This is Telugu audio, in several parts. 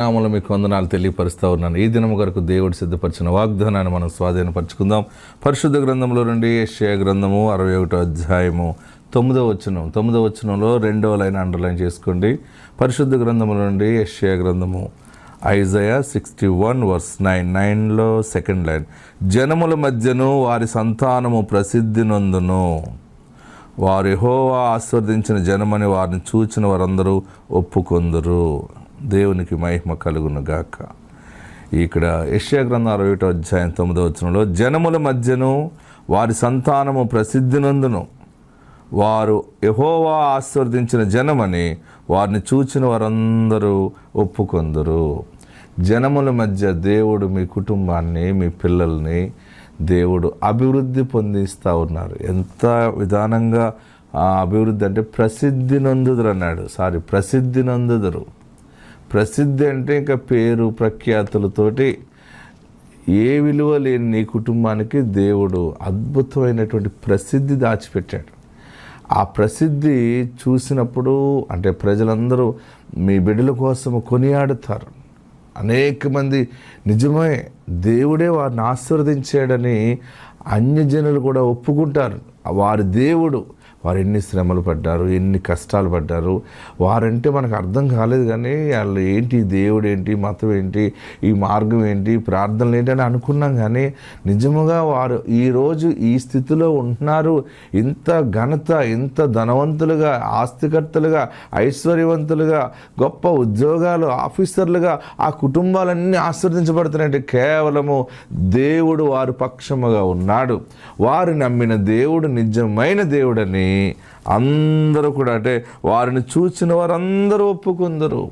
నామలు మీకు వందనాలు తెలియపరుస్తూ ఉన్నాను. ఈ దినం వరకు దేవుడు సిద్ధపరిచిన వాగ్దానాన్ని మనం స్వాధీనపరచుకుందాం. పరిశుద్ధ గ్రంథంలో నుండి ఏషియా గ్రంథము అరవై ఒకటో అధ్యాయము తొమ్మిదో వచనం. తొమ్మిదో వచనంలో రెండవ లైన్ అండర్లైన్ చేసుకోండి. పరిశుద్ధ గ్రంథంలో నుండి ఏషియా గ్రంథము Isaiah sixty one verse nine. నైన్లో సెకండ్ లైన్. జనముల మధ్యను వారి సంతానము ప్రసిద్ధి నందును. వారి హోవా ఆస్వర్దించిన జనమని వారిని చూచిన వారందరూ ఒప్పుకొందరు. దేవునికి మహిమ కలుగును గాక ఇక్కడ యెషయా గ్రంథం అరవై ఒకటో అధ్యాయం తొమ్మిదో వచనంలో జనముల మధ్యను వారి సంతానము ప్రసిద్ధినందును వారు యహోవా ఆశీర్వదించిన జనమని వారిని చూచిన వారందరూ ఒప్పుకొందరు. జనముల మధ్య దేవుడు మీ కుటుంబాన్ని మీ పిల్లల్ని దేవుడు అభివృద్ధి పొందిస్తూ ఉన్నారు. ఎంత విధానంగా ఆ అభివృద్ధి అంటే ప్రసిద్ధి నందుదురు అన్నాడు. సారీ ప్రసిద్ధి నందుదురు ప్రసిద్ధి అంటే ఇంకా పేరు ప్రఖ్యాతులతోటి ఏ విలువ లేని నీ కుటుంబానికి దేవుడు అద్భుతమైనటువంటి ప్రసిద్ధి దాచిపెట్టాడు. ఆ ప్రసిద్ధి చూసినప్పుడు అంటే ప్రజలందరూ మీ బిడ్డల కోసం కొనియాడుతారు. అనేక మంది నిజమే దేవుడే వారిని ఆశీర్వదించాడని అన్యజనులు కూడా ఒప్పుకుంటారు. వారి దేవుడు వారు ఎన్ని శ్రమలు పడ్డారు ఎన్ని కష్టాలు పడ్డారు వారంటే మనకు అర్థం కాలేదు కానీ వాళ్ళు ఏంటి దేవుడు ఏంటి మతం ఏంటి ఈ మార్గం ఏంటి ప్రార్థనలు ఏంటి అని అనుకున్నాం కానీ నిజముగా వారు ఈరోజు ఈ స్థితిలో ఉంటున్నారు. ఇంత ఘనత ఇంత ధనవంతులుగా ఆస్తికర్తలుగా ఐశ్వర్యవంతులుగా గొప్ప ఉద్యోగాలు ఆఫీసర్లుగా ఆ కుటుంబాలన్నీ ఆస్వాదించబడుతున్నాయంటే కేవలము దేవుడు వారి పక్షముగా ఉన్నాడు వారు నమ్మిన దేవుడు నిజమైన దేవుడని అందరూ కూడా అంటే వారిని చూసిన వారందరూ ఒప్పుకుందరు.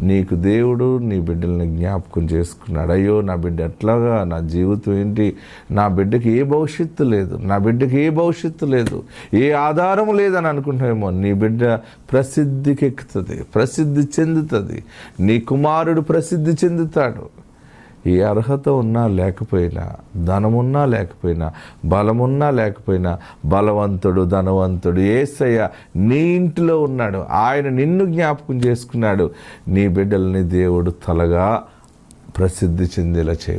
నీకు దేవుడు నీ బిడ్డల్ని జ్ఞాపకం చేసుకున్నాడు. అయ్యో నా బిడ్డ ఎట్లాగా? నా జీవితం ఏంటి? నా బిడ్డకి ఏ భవిష్యత్తు లేదు. నా బిడ్డకి ఏ భవిష్యత్తు లేదు. ఏ ఆధారం లేదని అనుకుంటామేమో నీ బిడ్డ ప్రసిద్ధికి ఎక్కుతుంది ప్రసిద్ధి చెందుతుంది. నీ కుమారుడు ప్రసిద్ధి చెందుతాడు. ఏ అర్హత ఉన్నా లేకపోయినా ధనమున్నా లేకపోయినా బలమున్నా లేకపోయినా బలవంతుడు ధనవంతుడు ఏసయ్య నీ ఇంటిలో ఉన్నాడు. ఆయన నిన్ను జ్ఞాపకం చేసుకున్నాడు. నీ బిడ్డల్ని దేవుడు తలగా ప్రసిద్ధి చెందేలా చేయ